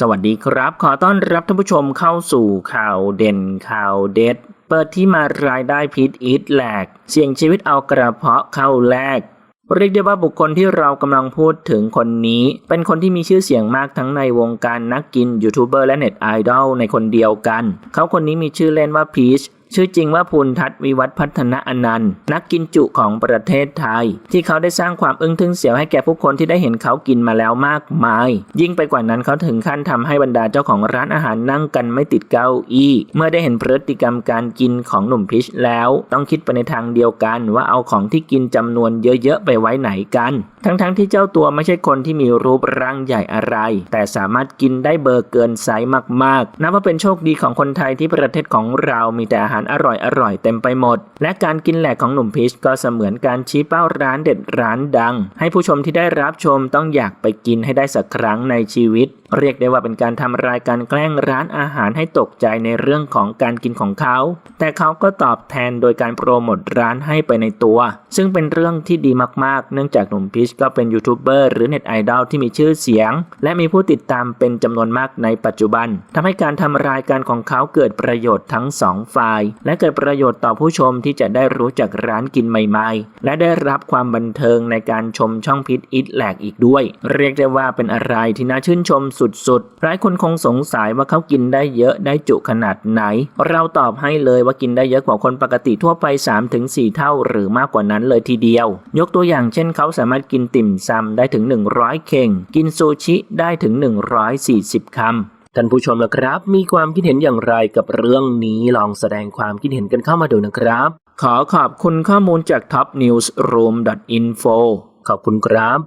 สวัสดีครับ ขอต้อนรับท่านผู้ชมเข้าสู่ข่าวเด่นข่าวเด็ด เปิดที่มารายได้พิษอิทแหลก เสี่ยงชีวิตเอากระเพาะเข้าแลกเรียกได้ว่าบุคคลที่เรากำลังพูดถึงคนนี้ เป็นคนที่มีชื่อเสียงมากทั้งในวงการนักกินยูทูบเบอร์และเน็ตไอดอลในคนเดียวกัน เขาคนนี้มีชื่อเล่นว่าพีช ชื่อจริงว่าภูนทัศวิวัฒนพัฒนาอนันต์ นักกินจุของประเทศไทย ที่เขาได้สร้างความอึ้งทึ่งเสียวให้แก่ผู้คนที่ได้เห็นเขากินมาแล้วมากมาย ยิ่งไปกว่านั้นเขาถึงขั้นทำให้บรรดาเจ้าของร้านอาหารนั่งกันไม่ติดเก้าอี้ เมื่อได้เห็นพฤติกรรมการกินของหนุ่มพิชแล้ว ต้องคิดไปในทางเดียวกันว่าเอาของที่กินจำนวนเยอะๆไปไว้ไหนกัน ทั้งๆที่เจ้าตัวไม่ใช่คนที่มีรูปร่างใหญ่อะไร แต่สามารถกินได้เบอร์เกินไซส์มากๆนับว่าเป็นโชคดีของคนไทยที่ประเทศของเรามีแต่อาหารอร่อยๆเต็มไปหมด และการกินแหลกของหนุ่มพีชก็เสมือนการชี้เป้าร้านเด็ดร้านดัง ให้ผู้ชมที่ได้รับชมต้องอยากไปกินให้ได้สักครั้งในชีวิต เรียกได้ว่าเป็นการทำรายการแกล้งร้านอาหารให้ตกใจในเรื่องของการกินของเขา แต่เขาก็ตอบแทนโดยการโปรโมทร้านให้ไปในตัว ซึ่งเป็นเรื่องที่ดีมากๆ เนื่องจากหนุ่มพีชก็เป็นยูทูบเบอร์หรือเน็ตไอดอลที่มีชื่อเสียง และมีผู้ติดตามเป็นจำนวนมากในปัจจุบันทำให้การทำรายการของเขาเกิดประโยชน์ทั้งสองฝ่าย และเกิดประโยชน์ต่อผู้ชมที่จะได้รู้จักร้านกินใหม่ๆ และได้รับความบันเทิงในการชมช่องพิษอิทแหลกอีกด้วย เรียกได้ว่าเป็นอะไรที่น่าชื่นชมสุดๆหลายคนคงสงสัยว่าเขากินได้เยอะได้จุขนาดไหน เราตอบให้เลยว่ากินได้เยอะกว่าคนปกติทั่วไป 3-4 เท่า หรือมากกว่านั้นเลยทีเดียว ยกตัวอย่างเช่นเขาสามารถกินติ่มซำได้ถึง 100 เข่ง กินซูชิได้ถึง 140 คำท่านผู้ชมละครับ มีความคิดเห็นอย่างไรกับเรื่องนี้ลองแสดงความคิดเห็นกันเข้ามาดูนะครับ ขอขอบคุณข้อมูลจาก topnewsroom.info ขอบคุณครับ